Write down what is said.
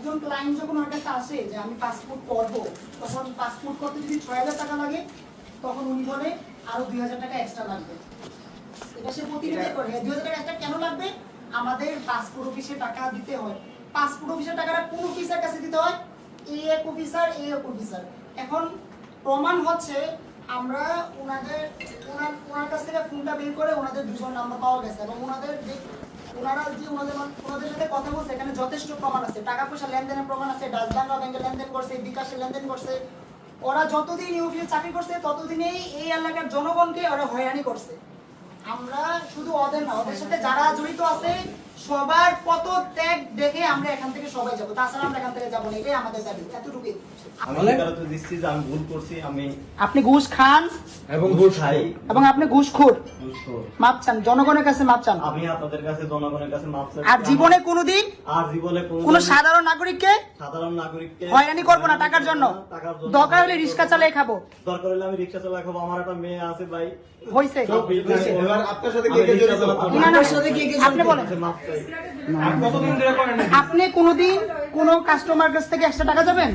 একজন ক্লায়েন্ট যখন আমার কাছে আসে যে আমি পাসপোর্ট করব তখন পাসপোর্ট করতে যদি ছয় হাজার টাকা লাগে তখন উনি বলে আরও দুই হাজার টাকা এক্সট্রা লাগবে। এটা সে প্রতিনিধি করে দুই হাজার টাকা এক্সট্রা কেন লাগবে? আমাদের পাসপোর্ট অফিসে টাকা দিতে হয়। পাসপোর্ট অফিসের টাকাটা কোন অফিসার কাছে দিতে হয়? এ এক অফিসার এ এক অফিসার এখন প্রমাণ হচ্ছে আমরা ওনাদের ওনার ওনার কাছ থেকে ফোনটা বের করে ওনাদের দুজন নাম্বার পাওয়া গেছে এবং ওনাদের যে ওনারা যে ওনাদের ওনাদের সাথে কথা বলছে এখানে যথেষ্ট প্রমাণ আছে। টাকা পয়সা লেনদেনের প্রমাণ আছে ডাচবাংলা ব্যাংকে লেনদেন করছে বিকাশে লেনদেন করছে। ওরা যতদিন অফিসে চাকরি করছে ততদিনেই এই এলাকার জনগণকে ওরা হয়রানি করছে। আমরা শুধু ওদের না ওদের সাথে যারা জড়িত আছে সবার কত ত্যাগ দেখে আমরা এখান থেকে সবাই যাব। তাছাড়া আমরা এখান থেকে যাব না এটাই আমাদের দাবি এতটুকুই। আমি ভুল করছি আমি আপনি ঘুষ খান এবং ঘুষ খাই। এবং আপনি ঘুষখোর ঘুষখোর। মাপ চান জনগণের কাছে মাপ চান। আমি আপনাদের কাছে জনগণের কাছে মাপ চাই। আর জীবনে কোনোদিন আর জীবনে কোনো কোন সাধারণ নাগরিককে সাধারণ নাগরিককে হয়রানি করব না টাকার জন্য। দরকার হলে রিক্সা চালিয়ে খাব। দরকার হলে আমি রিক্সা চালা খাব। আমার একটা মেয়ে আছে ভাই। হয়েছে এবার আপনার সাথে কে কে জড়িত? চালাতাম। না, না, আপনি বলেন মাপ চাই। কতদিন ধরে করেন আপনি কোনোদিন কোনো কাস্টমার কাছ থেকে একশো টাকা যাবেন?